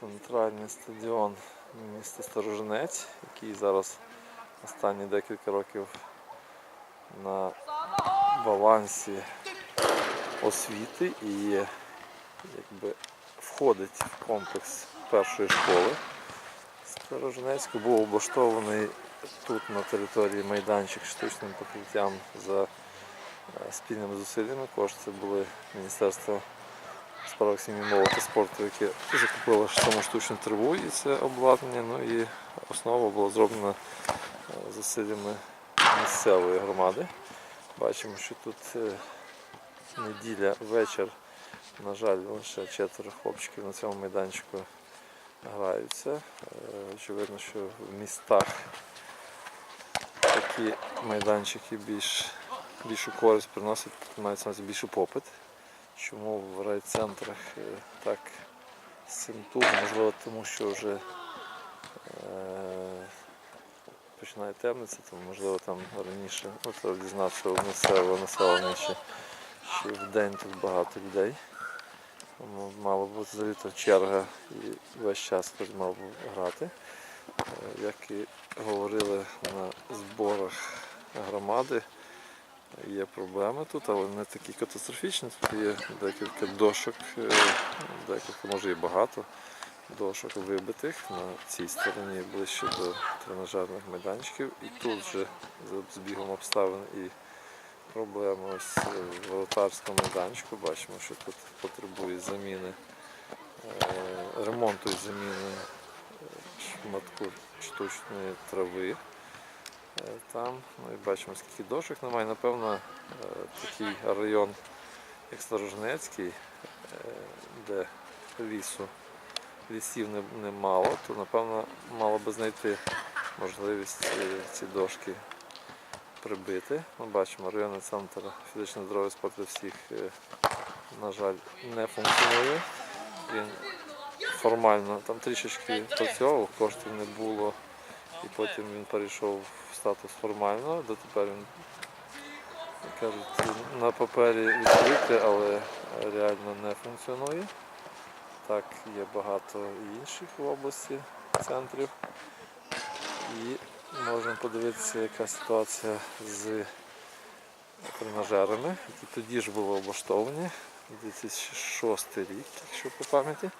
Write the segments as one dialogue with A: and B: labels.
A: центральний стадіон міста Сторожинець, який зараз останні декілька років на балансі освіти і якби входить в комплекс першої школи. Сторожинецьку був облаштований тут на території майданчик штучним покриттям за е, спільними зусиллями. Кошти були Міністерства справах сім'ї молоді та спорту, яке закупило штучну траву і це обладнання. Ну і основа була зроблена е, зусиллями місцевої громади. Бачимо, що тут е, неділя вечір. На жаль, лише четверо хлопчиків на цьому майданчику граються. Е, Очевидно, що в містах такі майданчики більш, більшу користь приносять, увазі більший попит. Чому в райцентрах е, так з? Можливо, тому що вже е, починає темнитися, тому можливо там раніше ну, треба дізнатися у місцевого населення, чи, чи в день тут багато людей. Мала бути заліта черга і весь час хтось мав грати. Е, Як і говорили на зборах громади, є проблеми тут, але не такі катастрофічні. Тут є декілька дошок, е, декілька, може і багато дошок вибитих на цій стороні ближче до тренажерних майданчиків. І тут вже за збігом обставин і проблеми ось е, в воротарському майданчику. Бачимо, що тут потребує заміни, е, ремонту і заміни шматку штучної трави. Е, Там, ну і бачимо, скільки дошок немає. Напевно, е, такий район, як Сторожнецький, е, де лісу, лісів немало, то напевно мало би знайти можливість ці дошки прибити. Ми бачимо, районний центр фізичного здоров'я спорту всіх, на жаль, не функціонує. Він формально там трішечки працював, коштів не було, і потім він перейшов в статус формального, дотепер він кажуть, на папері відкритий, але реально не функціонує. Так, є багато інших в області центрів. І можемо подивитися, яка ситуація з тренажерами, які тоді ж були облаштовані. 2006 рік, якщо по пам'яті.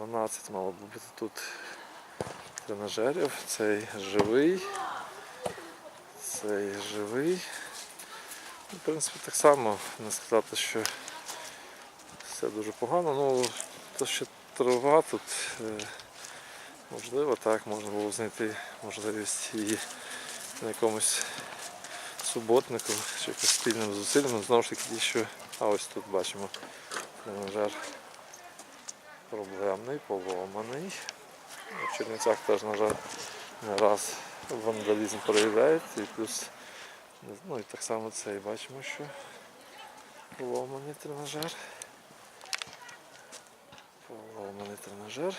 A: Е, 12 мало б бути тут тренажерів. Цей живий. Цей живий. Ну, В принципі, так само не сказати, що все дуже погано. Ну, то, що трава тут е, можливо, так, можна було знайти можливість і на якомусь суботнику чи якось спільним зусиллям. Знову ж таки, що а ось тут бачимо тренажер проблемний, поломаний. В Чернівцях теж, на жаль, не раз вандалізм проявляється і плюс ну і так само цей бачимо, що поломаний тренажер. Поломаний тренажер.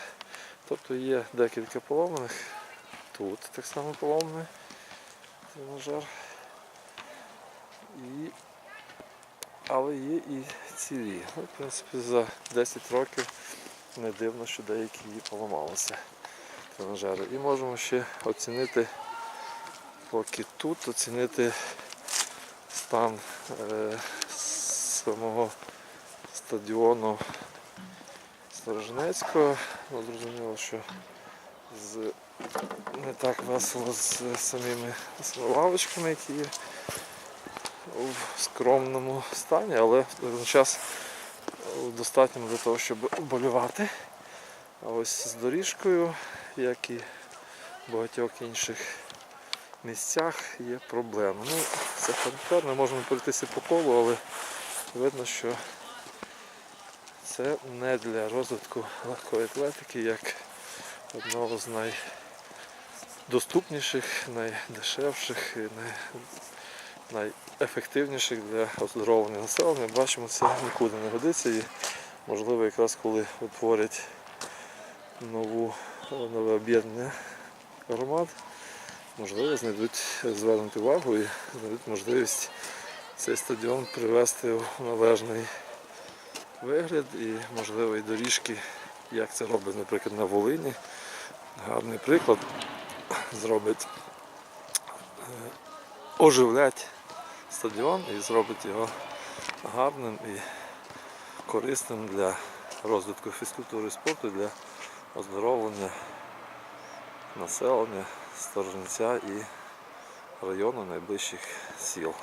A: Тобто є декілька поломаних. Тут так само поломаний тренажер. І... Але є і цілі. Ну, в принципі, за 10 років не дивно, що деякі її поламалися тренажери. І можемо ще оцінити, поки тут, оцінити стан е, самого стадіону Сторожинецького. Ну, зрозуміло, що з не так весело з самими лавочками, які є в скромному стані, але в достатньому для того, щоб вболівати. А ось з доріжкою, як і в багатьох інших місцях, є проблеми. Ну, це характерно, можемо пройтися по колу, але видно, що це не для розвитку легкої атлетики, як одного з найдоступніших, найдешевших і. Найефективніших для оздоровлення населення. Бачимо, це нікуди не годиться і можливо якраз коли утворять нову, нове об'єднання громад, можливо знайдуть звернути увагу і знайдуть можливість цей стадіон привести в належний вигляд і можливо і доріжки, як це робить, наприклад, на Волині. Гарний приклад зробить е, оживлять стадіон і зробить його гарним і корисним для розвитку фізкультури і спорту, для оздоровлення населення сторожниця і району найближчих сіл.